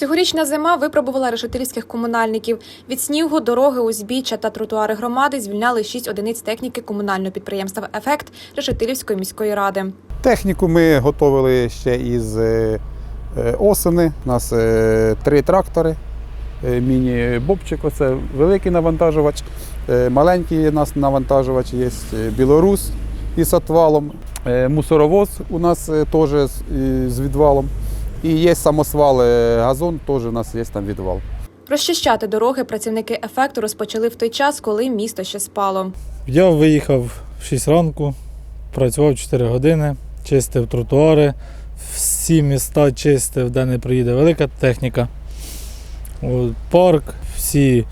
Цьогорічна зима випробувала решетилівських комунальників. Від снігу, дороги, узбіччя та тротуари громади звільняли шість одиниць техніки комунального підприємства Ефект Решетилівської міської ради. Техніку ми готували ще із е, е, осени. У нас е, три трактори. Міні-бобчик, оце великий навантажувач, маленький у нас навантажувач є, білорус із отвалом, мусоровоз у нас теж з відвалом. І є самосвал е, газон, теж у нас є там відвал. Розчищати дороги працівники ефекту розпочали в той час, коли місто ще спало. Я виїхав в 6 ранку, працював 4 години, чистив тротуари, всі міста чистив, де не приїде велика техніка. Парк, всі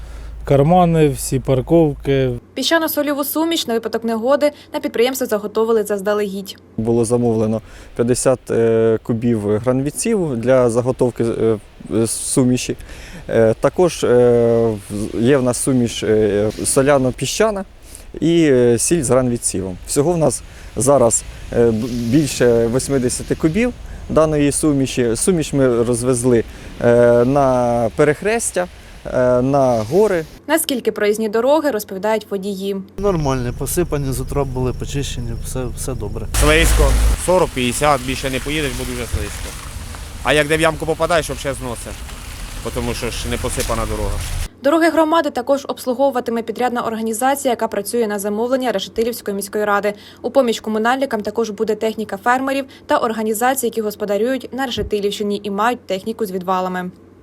кармани, всі парковки, Піщано-сольову суміш на випадок негоди на підприємство заготовили заздалегідь. Було замовлено 50 е, кубів гранвіців для заготовки е, е, суміші. Також є в нас суміш соляно-піщана і сіль з гранвіцівом. Всього в нас зараз більше 80 кубів даної суміші. Суміш ми розвезли на перехрестя, на гори. Наскільки проїзні дороги розповідають водії. Нормальні, посипані, з утра були почищені, все, все добре. Слизько, 40-50, більше не поїдеш, бо дуже слизько. А як де в ямку попадаєш, ще зносить. Тому що ж не посипана дорога. Дороги громади також обслуговуватиме підрядна організація, яка працює на замовлення Решетилівської міської ради. У поміч комунальникам також буде техніка фермерів та організацій, які господарюють на Решетилівщині і мають техніку з відвалами.